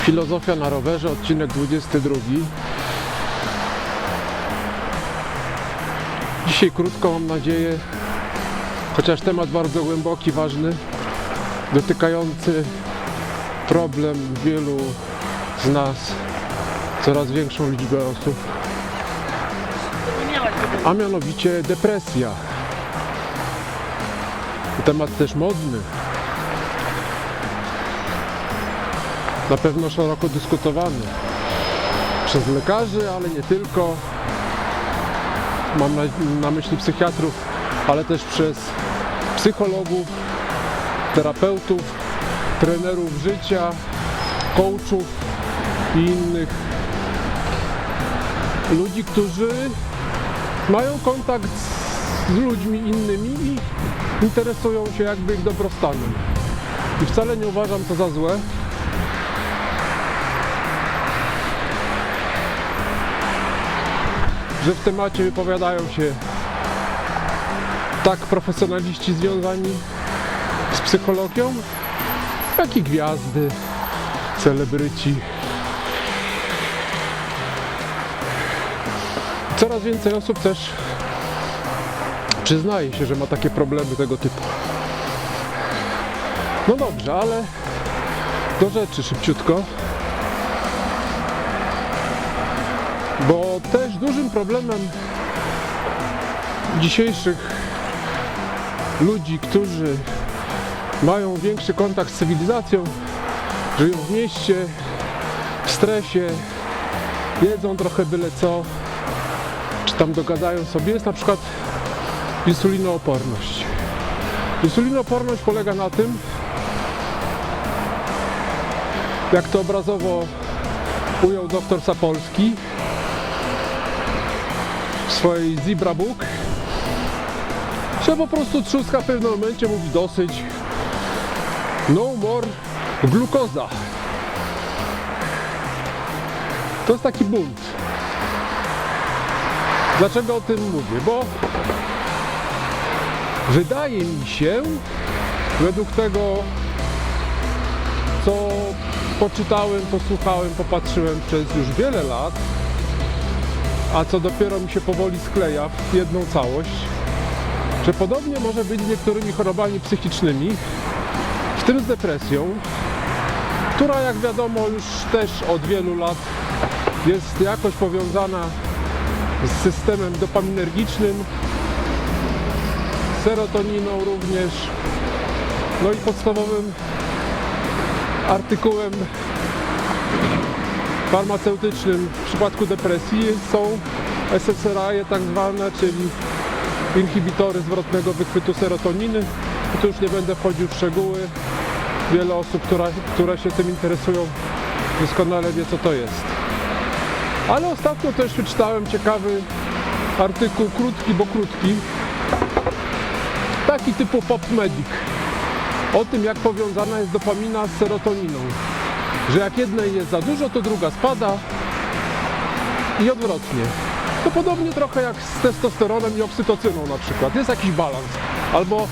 Filozofia na rowerze, odcinek 22. Dzisiaj krótko mam nadzieję, chociaż temat bardzo głęboki, ważny, dotykający problem wielu z nas, coraz większą liczbę osób, a mianowicie depresja. Temat też modny. Na pewno szeroko dyskutowany przez lekarzy, ale nie tylko. Mam na, na myśli psychiatrów, ale też przez psychologów, terapeutów, trenerów życia, coachów i innych ludzi, którzy mają kontakt z ludźmi innymi i interesują się jakby ich dobrostanem. I wcale nie uważam to za złe. Że w temacie wypowiadają się tak profesjonaliści związani z psychologią, jak i gwiazdy, celebryci. Coraz więcej osób też przyznaje się, że ma takie problemy tego typu. No dobrze, ale do rzeczy szybciutko. Bo dużym problemem dzisiejszych ludzi, którzy mają większy kontakt z cywilizacją, żyją w mieście, w stresie, jedzą trochę byle co, czy tam dogadają sobie, jest na przykład insulinooporność. Insulinooporność polega na tym, jak to obrazowo ujął doktor Sapolski w swojej Zebra Book, że po prostu trzustka w pewnym momencie mówi dosyć, no more glukoza. To jest taki bunt. Dlaczego o tym mówię? Bo wydaje mi się, według tego, co poczytałem, posłuchałem, popatrzyłem przez już wiele lat, a co dopiero mi się powoli skleja w jedną całość, że podobnie może być z niektórymi chorobami psychicznymi, w tym z depresją, która jak wiadomo już też od wielu lat jest jakoś powiązana z systemem dopaminergicznym, serotoniną również, no i podstawowym artykułem farmaceutycznym w przypadku depresji są SSRI tak zwane, czyli inhibitory zwrotnego wychwytu serotoniny. I tu już nie będę wchodził w szczegóły. Wiele osób, która, które się tym interesują, doskonale wie co to jest. Ale ostatnio też wyczytałem ciekawy artykuł, krótki, bo krótki, taki typu Pop Medic, o tym jak powiązana jest dopamina z serotoniną. Że jak jednej jest za dużo, to druga spada i odwrotnie. To podobnie trochę jak z testosteronem i oksytocyną na przykład. Jest jakiś balans. Albo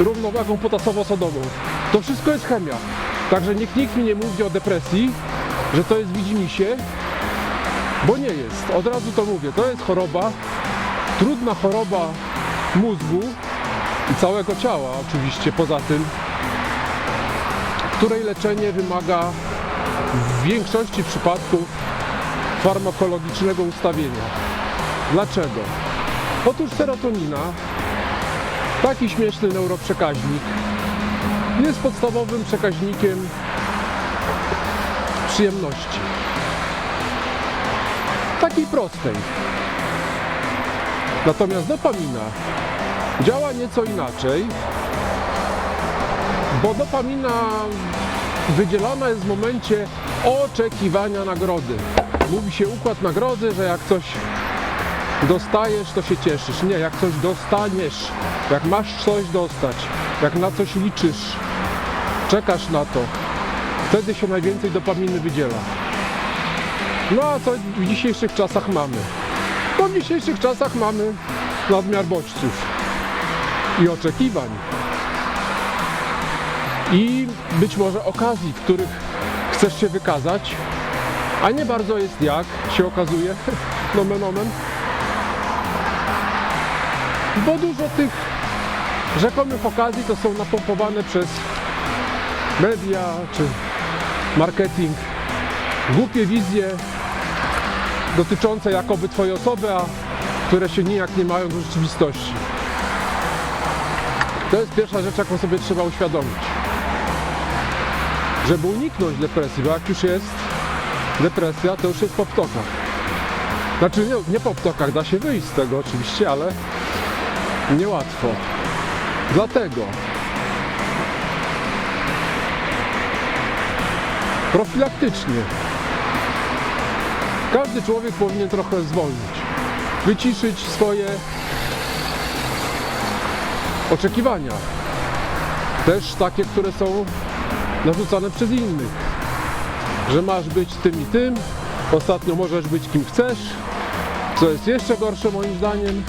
równowagą potasowo-sodową. To wszystko jest chemia. Także nikt, nikt mi nie mówi o depresji, że to jest widzimisię, bo nie jest. Od razu to mówię. To jest choroba, trudna choroba mózgu i całego ciała oczywiście poza tym, której leczenie wymaga w większości przypadków farmakologicznego ustawienia. Dlaczego? Otóż serotonina, taki śmieszny neuroprzekaźnik, jest podstawowym przekaźnikiem przyjemności. Takiej prostej. Natomiast dopamina działa nieco inaczej, bo dopamina wydzielana jest w momencie oczekiwania nagrody. Mówi się układ nagrody, że jak coś dostajesz, to się cieszysz. Nie, jak coś dostaniesz, jak masz coś dostać, jak na coś liczysz, czekasz na to, wtedy się najwięcej dopaminy wydziela. No a co w dzisiejszych czasach mamy? No w dzisiejszych czasach mamy nadmiar bodźców i oczekiwań. I być może okazji, których chcesz się wykazać, a nie bardzo jest jak, się okazuje, nomen omen, bo dużo tych rzekomych okazji to są napompowane przez media czy marketing, głupie wizje dotyczące jakoby Twojej osoby, a które się nijak nie mają do rzeczywistości. To jest pierwsza rzecz, jaką sobie trzeba uświadomić. Żeby uniknąć depresji, bo jak już jest depresja, to już jest po ptokach. Znaczy nie, nie po ptokach, da się wyjść z tego oczywiście, ale niełatwo. Dlatego profilaktycznie każdy człowiek powinien trochę zwolnić, wyciszyć swoje oczekiwania. Też takie, które są narzucane przez innych. Że masz być tym i tym, ostatnio możesz być kim chcesz, co jest jeszcze gorsze moim zdaniem,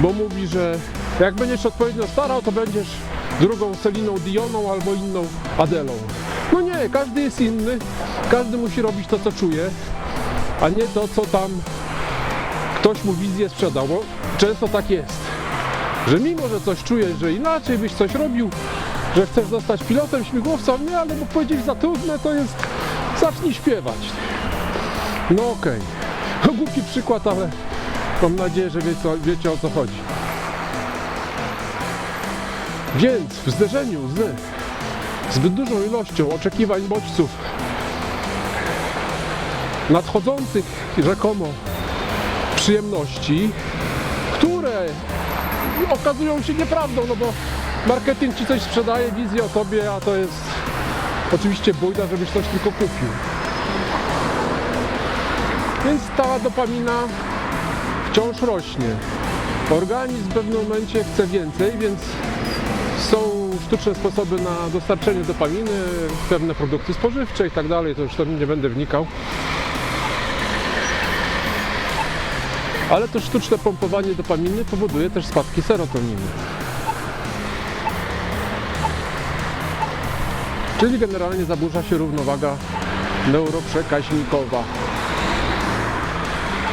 bo mówi, że jak będziesz odpowiednio starał, to będziesz drugą Celiną Dioną albo inną Adelą. No nie, każdy jest inny, każdy musi robić to, co czuje, a nie to, co tam ktoś mu wizję sprzedał, bo często tak jest, że mimo, że coś czujesz, że inaczej byś coś robił, że chcesz zostać pilotem śmigłowca, nie, ale bo powiedzieć za trudne to jest, zacznij śpiewać. No okej, głupi przykład, ale mam nadzieję, że wie, co, wiecie o co chodzi. Więc w zderzeniu z zbyt dużą ilością oczekiwań bodźców nadchodzących rzekomo przyjemności, które okazują się nieprawdą, no bo marketing ci coś sprzedaje, wizję o tobie, a to jest oczywiście bójda, żebyś coś tylko kupił. Więc ta dopamina wciąż rośnie. Organizm w pewnym momencie chce więcej, więc są sztuczne sposoby na dostarczenie dopaminy, pewne produkty spożywcze i tak dalej, to już tam nie będę wnikał. Ale to sztuczne pompowanie dopaminy powoduje też spadki serotoniny. Czyli generalnie zaburza się równowaga neuroprzekaźnikowa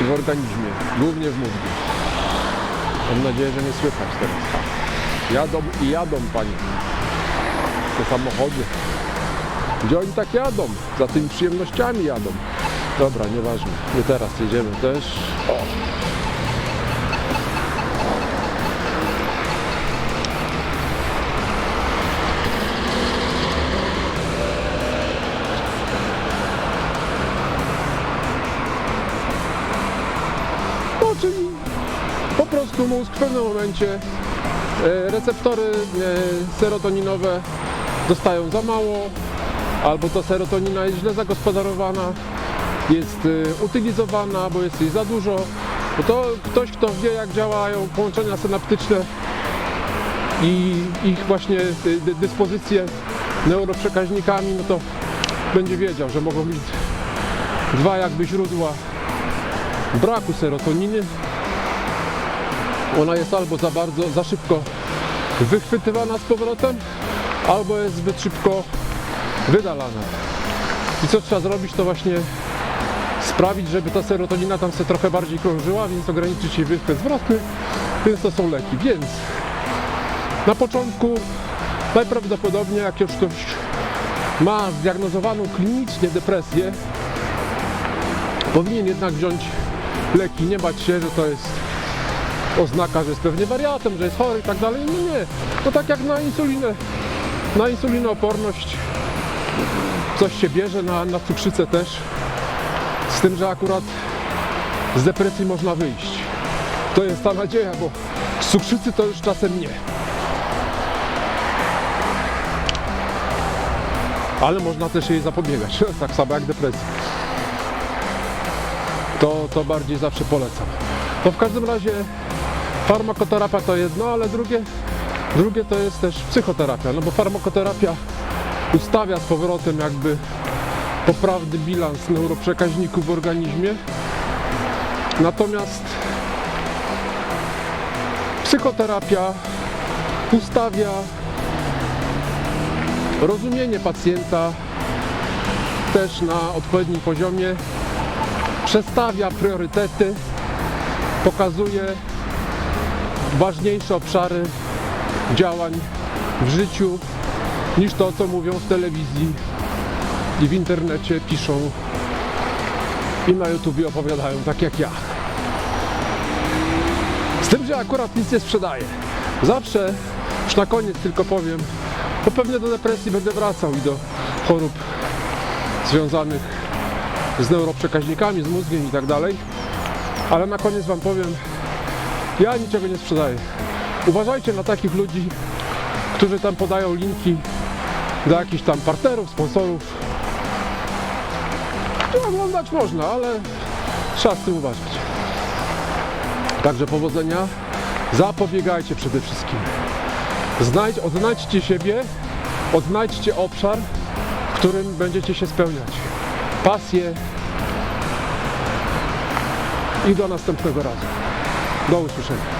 w organizmie, głównie w mózgu. Mam nadzieję, że nie słychać teraz. Jadą i jadą panie. Te samochody. Gdzie oni tak jadą? Za tymi przyjemnościami jadą. Dobra, nieważne. Nie teraz jedziemy też. O. czyli po prostu mózg w pewnym momencie e, receptory e, serotoninowe dostają za mało, albo ta serotonina jest źle zagospodarowana, jest e, utylizowana, bo jest jej za dużo. To ktoś, kto wie jak działają połączenia synaptyczne i ich właśnie dy- dy- dyspozycje neuroprzekaźnikami, no to będzie wiedział, że mogą być dwa jakby źródła braku serotoniny. Ona jest albo za bardzo, za szybko wychwytywana z powrotem, albo jest zbyt szybko wydalana. I co trzeba zrobić, to właśnie sprawić, żeby ta serotonina tam się trochę bardziej krążyła, więc ograniczyć jej wychwyt zwrotny, więc to są leki. Więc na początku najprawdopodobniej jak już ktoś ma zdiagnozowaną klinicznie depresję, powinien jednak wziąć leki, nie bać się, że to jest oznaka, że jest pewnie wariatem, że jest chory i tak dalej. Nie, to tak jak na insulinę, na insulinooporność coś się bierze, na, na cukrzycę też, z tym, że akurat z depresji można wyjść. To jest ta nadzieja, bo z cukrzycy to już czasem nie. Ale można też jej zapobiegać, tak samo jak depresji to, to bardziej zawsze polecam. No w każdym razie farmakoterapia to jedno, ale drugie, drugie to jest też psychoterapia, no bo farmakoterapia ustawia z powrotem jakby poprawny bilans neuroprzekaźników w organizmie. Natomiast psychoterapia ustawia rozumienie pacjenta też na odpowiednim poziomie, przestawia priorytety, pokazuje ważniejsze obszary działań w życiu niż to, co mówią w telewizji i w internecie piszą i na YouTubie opowiadają, tak jak ja. Z tym, że akurat nic nie sprzedaję. Zawsze, już na koniec tylko powiem, to pewnie do depresji będę wracał i do chorób związanych z neuroprzekaźnikami, z mózgiem i tak dalej. Ale na koniec Wam powiem, ja niczego nie sprzedaję. Uważajcie na takich ludzi, którzy tam podają linki do jakichś tam partnerów, sponsorów. No, oglądać można, ale trzeba z tym uważać. Także powodzenia. Zapobiegajcie przede wszystkim. Znajdź, odnajdźcie siebie, odnajdźcie obszar, w którym będziecie się spełniać. Pasję i do następnego razu. Do usłyszenia.